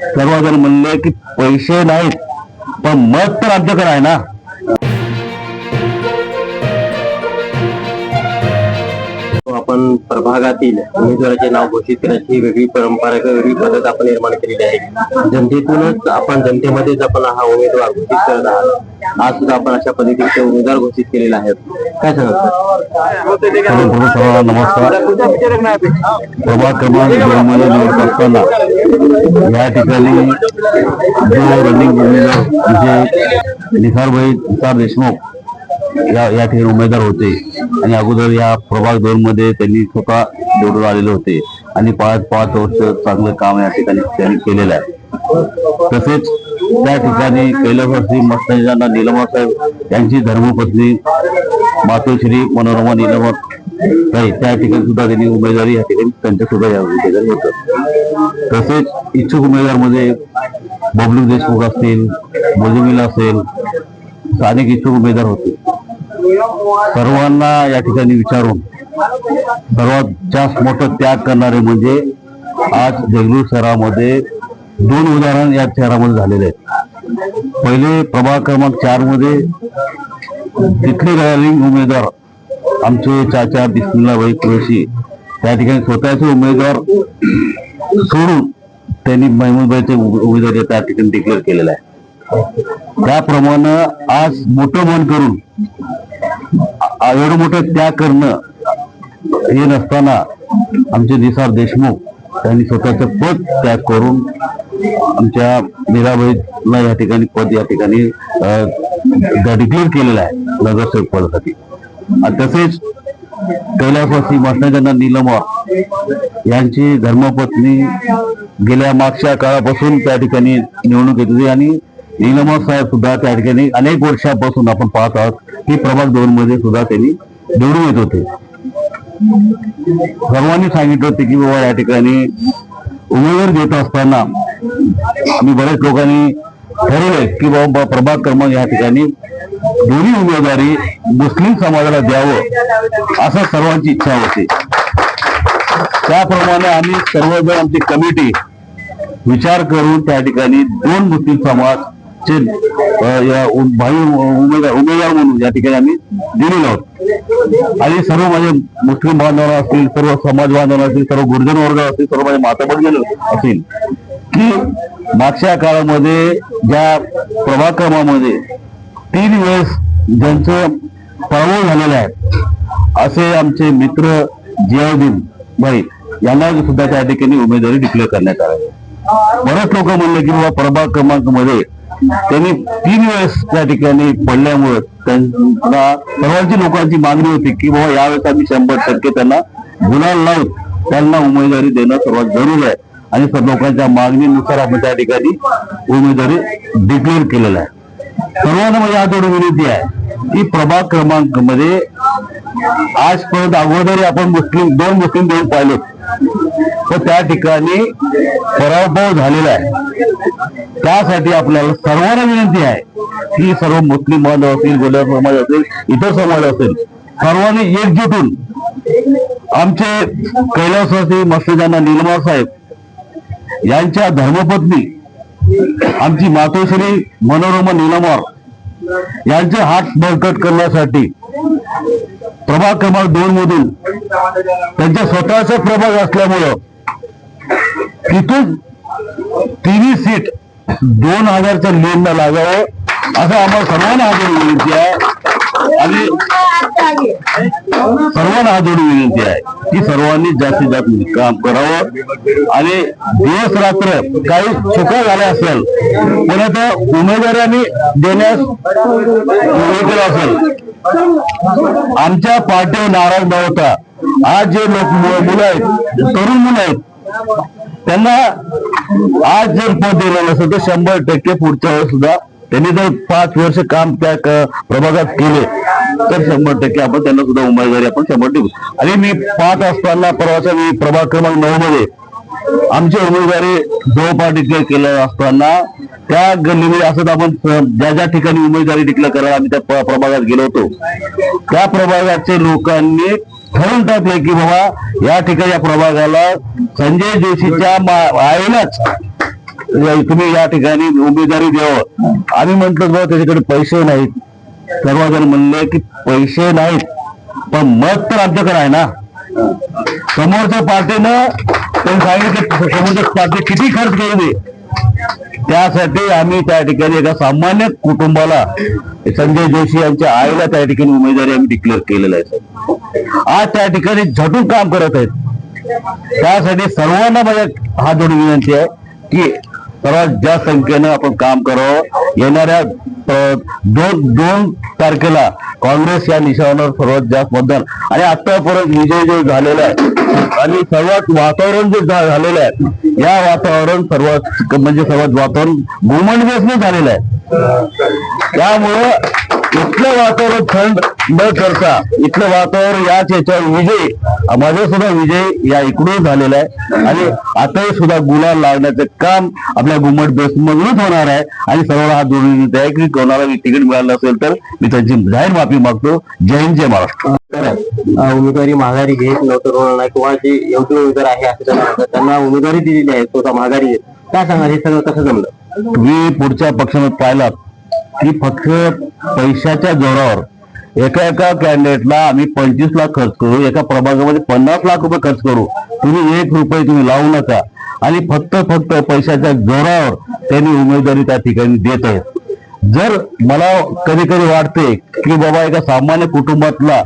सर्वजण म्हणले की पैसे नाहीत पण मत तर आमच्याकडे आहे ना. आपण प्रभागातील उमेदवाराचे नाव घोषित करण्याची वेगळी परंपरा किंवा वेगळी पद्धत आपण निर्माण केलेली आहे. जनतेतूनच आपण जनतेमध्येच आपण हा उमेदवार घोषित करत आहात. आज सुद्धा आपण अशा पद्धतीचे उमेदवार घोषित केलेले आहेत. काय सांगत सर्वांना नमस्कार. प्रभाग क्रमांक निवडत असताना या ठिकाणी जो रनिंग उमेदवार म्हणजे निसारभाई निसार देशमुख या या ठिकाणी उमेदवार होते. आणि अगोदर या प्रभाग दोन मध्ये त्यांनी स्वतः निवडून आलेले होते. आणि पाच पाच वर्ष चांगलं काम या ठिकाणी त्यांनी केलेलं आहे. तसेच त्या ठिकाणी कैलासवासी मस्तांना निलमा साहेब यांची धर्मपत्नी मातोश्री मनोरमा निलमा नाही त्या ठिकाणी सुद्धा त्यांनी उमेदवारी या ठिकाणी त्यांच्या सुद्धा या ठिकाणी होत. तसेच इच्छुक उमेदवारमध्ये बबलू देशमुख असतील मोजमिला असेल स्थानिक इच्छुक उमेदवार होते. सर्वांना या ठिकाणी विचारून सर्वात जास्त मोठं त्याग करणारे म्हणजे आज देगलूर शहरामध्ये दोन उदाहरण या शहरामध्ये झालेले आहेत. पहिले प्रभाग क्रमांक चारमध्ये तिथले रॅलिंग उमेदवार आमचे चाचा बिस्मिल्लाभाई कुरेशी त्या ठिकाणी स्वतःचे उमेदवार सोडून त्यांनी महमूदभाईचे उमेदवारी त्या ठिकाणी डिक्लेअर केलेला आहे. त्याप्रमाणे आज मोठं मन करून एवढं मोठं त्याग करणं हे नसताना आमचे निसार देशमुख त्यांनी स्वतःचं पद त्याग करून आमच्या मीराबाईला या ठिकाणी पद या ठिकाणी डिक्लेअर केलेलं आहे नगरसेवक पदासाठी. आणि तसेच कैलासवासी मास्टरजना निलमा यांची धर्मपत्नी गेल्या मागच्या काळापासून त्या ठिकाणी निवडणूक येत होती आणि निलमा साहेब सुद्धा त्या ठिकाणी अनेक वर्षापासून आपण पाहत आहोत. की प्रभाग दोन मध्ये सुद्धा त्यांनी निवडून येत होते. सर्वांनी सांगितलं होते की बाबा या ठिकाणी उमेदवार देत असताना आम्ही बऱ्याच लोकांनी ठरवले की बाबा प्रभाग क्रमांक या ठिकाणी दोन्ही उमेदवारी मुस्लिम समाजाला द्यावं असं सर्वांची इच्छा होती. त्याप्रमाणे आम्ही सर्वजण आमची कमिटी विचार करून त्या ठिकाणी दोन मुस्लिम समाज अ, या भाई उमेदवार उमेदवार म्हणून या ठिकाणी आम्ही दिलेलो आहोत. आणि सर्व माझे मुस्लिम बांधव असतील सर्व समाज बांधव असतील सर्व गुरुजन वर्ग असतील सर्व माझे माता भगिनी असतील. की मागच्या काळामध्ये ज्या प्रभाक्रमामध्ये तीन वेळेस ज्यांचं पराभव झालेलं आहे असे आमचे मित्र जियाउद्दीन भाई यांना सुद्धा त्या ठिकाणी उमेदवारी डिक्लेअर करण्यात आली बरेच लोक म्हणले की बाबा प्रभाग क्रमांकमध्ये त्यांनी तीन वेळेस त्या ठिकाणी पडल्यामुळे त्यांना सर्वांची लोकांची मागणी होती की बाबा यावेळेस आम्ही शंभर टक्के त्यांना गुलाल लावून त्यांना उमेदवारी देणं सर्वात जरूर आहे. आणि सर्व लोकांच्या मागणीनुसार आपण त्या ठिकाणी उमेदवारी डिक्लेअर केलेला आहे. सर्वांना माझी हात विनंती आहे की प्रभाग क्रमांकमध्ये आजपर्यंत अगोदर आपण मुस्लिम दोन मुस्लिम देऊन पाहिले तर त्या ठिकाणी पराभव झालेला आहे. त्यासाठी आपल्याला सर्वांना विनंती आहे की सर्व मुस्लिम बांधव असतील गोल्डर समाज असेल इतर समाज असेल सर्वांनी एकजुटून आमचे कैलासवासी मस्जिदांना निलमा साहेब यांच्या धर्मपत्नी आमची मातोश्री मनोरमा निलमार यांचे हात बळकट करण्यासाठी प्रभाग क्रमांक दोन मधून. त्यांच्या स्वतःचा प्रभाग असल्यामुळं तिथून तिन्ही सीट दोन हजारच्या लेनला लागावं असं आम्हाला सर्वांना आग्रह विनंती आहे. आणि सर्वांना हा जोडून विनंती आहे की सर्वांनी जास्तीत जास्त काम करावं. आणि दिवस रात्र काही चुका झाल्या असेल पण आता उमेदवारांनी देण्यास केलं असेल. आमच्या पार्टीवर नाराज न होता आज जे लोक मुलं आहेत तरुण मुलं आहेत त्यांना आज जर पद दिलं नसेल तर शंभर टक्के पुढच्या वेळेस सुद्धा त्यांनी जर पाच वर्ष काम त्या प्रभागात केले तर शंभर टक्के आपण त्यांना सुद्धा उमेदवारी आपण शंभर देऊ. आणि मी पाच असताना परवाचा मी प्रभाग क्रमांक नऊ मध्ये आमची उमेदवारी जवळपास डिक्लेअर केलं असताना त्या गल्लीमध्ये असं आपण ज्या ज्या ठिकाणी उमेदवारी डिक्लेअर करायला आम्ही त्या प्रभागात गेलो होतो. त्या प्रभागाचे लोकांनी ठरवून टाकले की बाबा या ठिकाणी या प्रभागाला संजय जोशीच्या आईलाच तुम्ही या ठिकाणी उमेदवारी द्यावं. आम्ही म्हटलं बाबा त्याच्याकडे पैसे नाहीत. सर्वजण म्हणले की पैसे नाहीत. पण मत तर आमच्याकडे आहे ना. समोरच्या पार्टीनं त्यांनी सांगितलं की समोरच्या पार्टी किती खर्च करू दे. त्यासाठी आम्ही त्या ठिकाणी एका सामान्य कुटुंबाला संजय जोशी यांच्या आईला त्या ठिकाणी उमेदवारी आम्ही डिक्लेअर केलेलं आहे आज त्या ठिकाणी झटून काम करत आहेत. त्यासाठी सर्वांना माझ्या हात जोडून विनंती आहे की सर्वात जास्त संख्येनं आपण काम करावं. येणाऱ्या दोन दोन तारखेला काँग्रेस या निशाणावर सर्वात जास्त मतदान. आणि आतापर्यंत विजय जो झालेला आहे आणि सर्वात वातावरण जे झालेलं आहे या वातावरण सर्वात म्हणजे सर्वात वातावरण गोमंडवेसने झालेलं आहे. त्यामुळं इथलं वातावरण थंड न करता इथलं वातावरण याच याच्यावर विजय माझा सुद्धा विजय या इकडून झालेला आहे. आणि आताही सुद्धा गुलाल लागण्याचं काम आपल्या घुमट बेस मधूनच होणार आहे. आणि सर्वांना हा जोडून देत आहे की कोणाला तिकीट मिळालं असेल तर मी त्यांची जाहीर माफी मागतो. जय हिंद जय महाराष्ट्र. उमेदवारी माघारी घेत नव्हतं किंवा जे योग्य उमेदवार आहे असं. त्यांना उमेदवारी दिलेली आहे स्वतः माघारी घेत. काय सांगा हे सगळं कसं जमलं? तुम्ही पुढच्या पक्षामध्ये पाहिलात की फक्त पैशाच्या जोरावर. एका एका कॅन्डिडेटला आम्ही पंचवीस लाख खर्च करू एका प्रभागामध्ये पन्नास लाख रुपये खर्च करू. तुम्ही एक रुपये तुम्ही लावू नका. आणि फक्त फक्त पैशाच्या जोरावर त्यांनी उमेदवारी त्या ठिकाणी देत आहेत. जर मला कधी कधी वाटते की बाबा एका सामान्य कुटुंबातला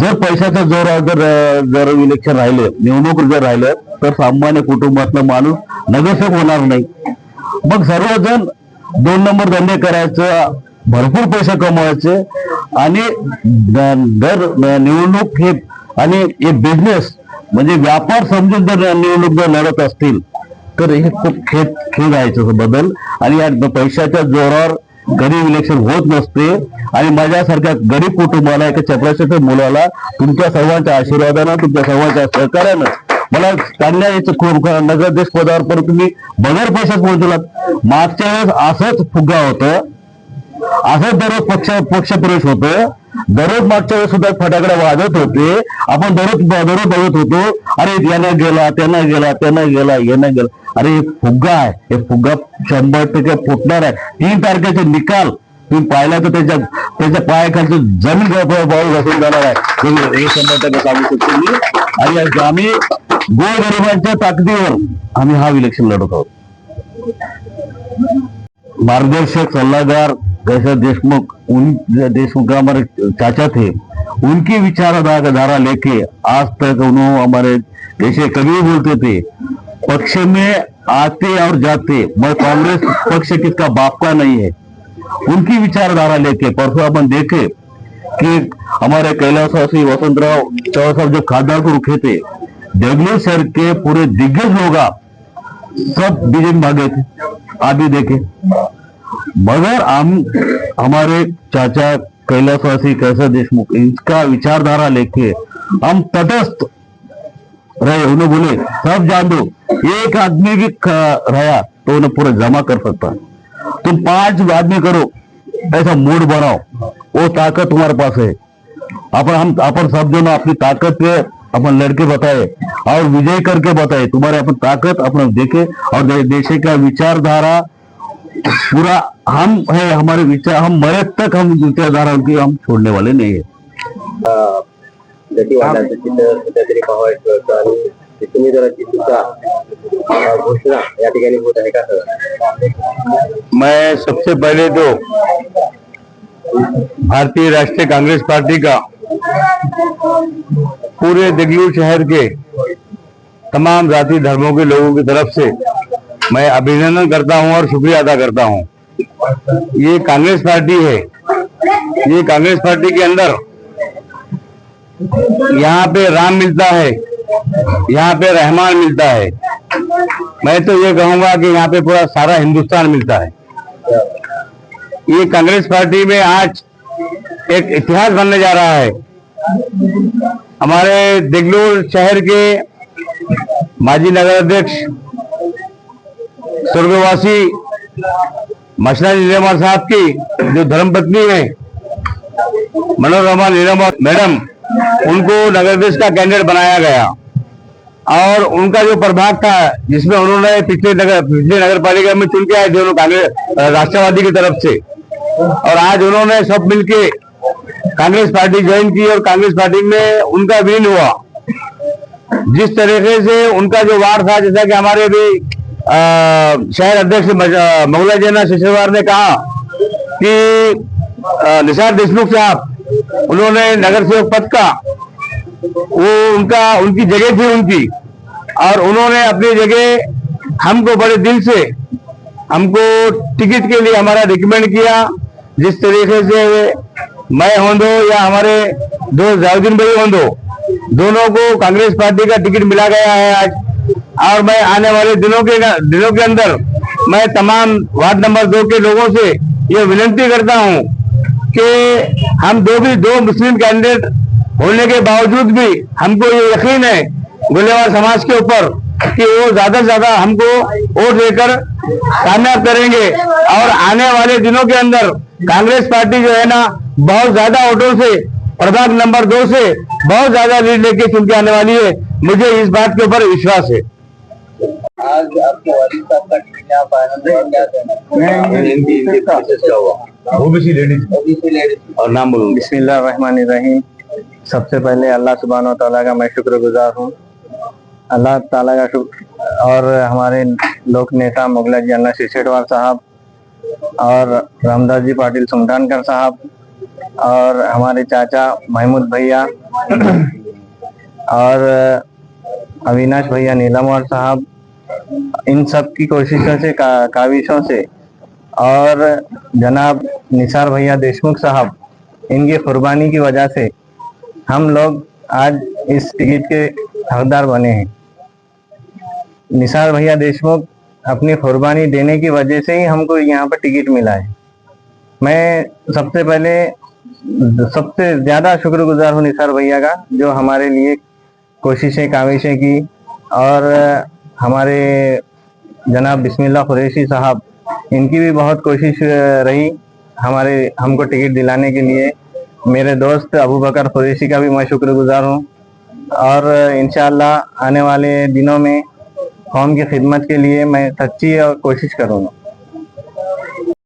जर पैशाच्या जोरावर जर जर इलेक्शन राहिले निवडणूक जर राहिलं तर सामान्य कुटुंबातला माणूस नगरसेवक होणार नाही. मग सर्वजण दोन नंबर धंदे करायचं भरपूर पैसे कमवायचे आणि दर निवडणूक हे आणि हे बिझनेस म्हणजे व्यापार समजून जर निवडणूक जर लढत असतील तर हे खूप खेद खेद आहे बदल. आणि या पैशाच्या जोरावर गरीब इलेक्शन होत नसते. आणि माझ्यासारख्या गरीब कुटुंबाला एका चपराशाच्या मुलाला तुमच्या सर्वांच्या आशीर्वादानं तुमच्या सर्वांच्या सहकार्यानं मला चांगल्या याचं खूप नगरदेश पदावर पण तुम्ही बगर पैशात पोहोचलात मागच्या वेळेस असंच फुगा होतं. असंच दररोज पक्ष पक्षप्रवेश होतं. दररोज मागच्या वेळेस सुद्धा फटाकडे वाजत होते. आपण दररोज दररोज बघत होतो. अरे यानं गेला त्यानं गेला त्यानं गेला यानं गेला. अरे हे फुग्गा आहे. हे फुग्गा शंभर टक्के फुटणार आहे. तीन तारखेचे निकाल. तुम्ही पाहिला तर त्याच्या त्याच्या पायाखालचं जमीन बाळू घसरून जाणार आहे. हे- शंभर टक्के सांगू शकतो मी. आणि आम्ही गोरगरिबांच्या ताकदीवर आम्ही हा इलेक्शन लढत आहोत. मार्गदर्शक सल्लागार जैसा देशमुख उन देशमुख हमारे चाचा थे उनकी विचारधारा लेके आज तक उन्होंने हमारे जैसे कभी बोलते थे पक्ष में आते और जाते मैं कांग्रेस पक्ष किसका बाप का नहीं है। उनकी विचारधारा लेके परसों अपन देखे कि हमारे कैलाशवासी वसंतराव चौहान साहब जो खासदार को रुके थे जगली सर के पूरे दिग्गज लोग सब बीजेपी में भागे थे। आप भी देखे। मगर हम, हमारे चाचा कैलाशवासी कैसर देशमुख, इनका विचारधारा लेके हम तटस्थ रहे। उन्हें बोले, सब जान दो, एक आदमी भी रहा तो उन्हें पूरा जमा कर सकता तुम पाँच आदमी करो, ऐसा मूड बनाओ। वो ताकत तुम्हारे पास है। अपन, हम, अपन सब जन अपनी ताकत पे, अपन लड़के बताए और विजय करके बताए तुम्हारे अपन ताकत अपन देखे और देश का विचारधारा पूरा हम है हमारे विचार हम मरे तक हम विचारधारा उनकी हम छोड़ने वाले नहीं है। का सर? मैं सबसे पहले तो भारतीय राष्ट्रीय कांग्रेस पार्टी का पूरे देगलूर शहर के तमाम जाति धर्मों के लोगों की तरफ़ से मैं अभिनंदन करता हूँ और शुक्रिया अदा करता हूँ। ये कांग्रेस पार्टी है। ये कांग्रेस पार्टी के अंदर यहाँ पे राम मिलता है, यहाँ पे रहमान मिलता है। मैं तो ये कहूँगा कि यहाँ पे पूरा सारा हिंदुस्तान मिलता है। ये कांग्रेस पार्टी में आज एक इतिहास बनने जा रहा है। हमारे देगलूर शहर के माजी नगर अध्यक्ष स्वर्गवासी मशरा नीलमर साहब की जो धर्मपत्नी है मनोरमा नीलमर मैडम, उनको नगर अध्यक्ष का कैंडिडेट बनाया गया। और उनका जो प्रभाग था, जिसमें उन्होंने पिछले नगर पिछले नगर पालिका में चुन के आए थे कांग्रेस, राष्ट्रवादी की तरफ़ से। और आज उन्होंने सब मिलके कांग्रेस पार्टी ज्वाइन की और कांग्रेस पार्टी में उनका विलीन हुआ। जिस तरीके से उनका जो वार था जैसा कि हमारे भी शहर अध्यक्ष मोगला जैना शिशरवार ने कहा कि निषाद निसार देशमुख साहब उन्होंने नगर सेवक पद का वो उनका उनकी जगह थी उनकी और उन्होंने अपनी जगह हमको बड़े दिल से हमको टिकट के लिए हमारा रिकमेंड किया जिस तरीके से मैं हों दो या हमारे दोस्त जाउद्दीन भाई हों दो दोनों को कांग्रेस पार्टी का टिकट मिला गया है आज। और मैं आने वाले दिनों के दिनों के अंदर मैं तमाम वार्ड नंबर दो के लोगों से ये विनती करता हूँ कि हम दो भी दो मुस्लिम कैंडिडेट होने के बावजूद भी हमको ये यकीन है गुलेवार समाज के ऊपर कि वो ज़्यादा से ज़्यादा हमको वोट देकर कामयाब करेंगे। और आने वाले दिनों के अंदर कांग्रेस पार्टी जो है ना, बहुत ज़्यादा वोटों से प्रभाग नंबर दो से बहुत ज़्यादा लीड लेके चुन के आने वाली है। मुझे इस बात के ऊपर विश्वास है। आज आपके है और नाम बोलूँगी बिस्मिल्लाहिर्रहमानिर्रहीम। सबसे पहले अल्लाह सुबहान ताला का मैं शुक्रगुजार हूँ। अल्लाह ताला का शुक्र और हमारे लोक नेता मुगला जी अन्ना शिरसेटवार साहब और रामदास जी पाटिल सुल्तानकर साहब। और हमारे चाचा महमूद भैया और अविनाश भैया नीलमवार साहब इन सब की कोशिशों से का, काविशों से और जनाब निसार भैया देशमुख साहब इनकी कुर्बानी की वजह से हम लोग आज इस टिकट के हकदार बने हैं। निसार भैया देशमुख अपनी कुर्बानी देने की वजह से ही हमको यहाँ पर टिकट मिला है। मैं सबसे पहले सबसे ज़्यादा शुक्रगुजार हूँ निसार भैया का, जो हमारे लिए कोशिशें काविशें की। और हमारे जनाब बिस्मिल्लाह कुरैशी साहब, इनकी भी बहुत कोशिश रही हमारे, हमको टिकट दिलाने के लिए। मेरे दोस्त अबू बकर कुरैशी का भी मैं शुक्रगुजार हूँ। और इंशाल्लाह आने वाले दिनों में कौम की खिदमत के लिए मैं सच्ची कोशिश करूँगा।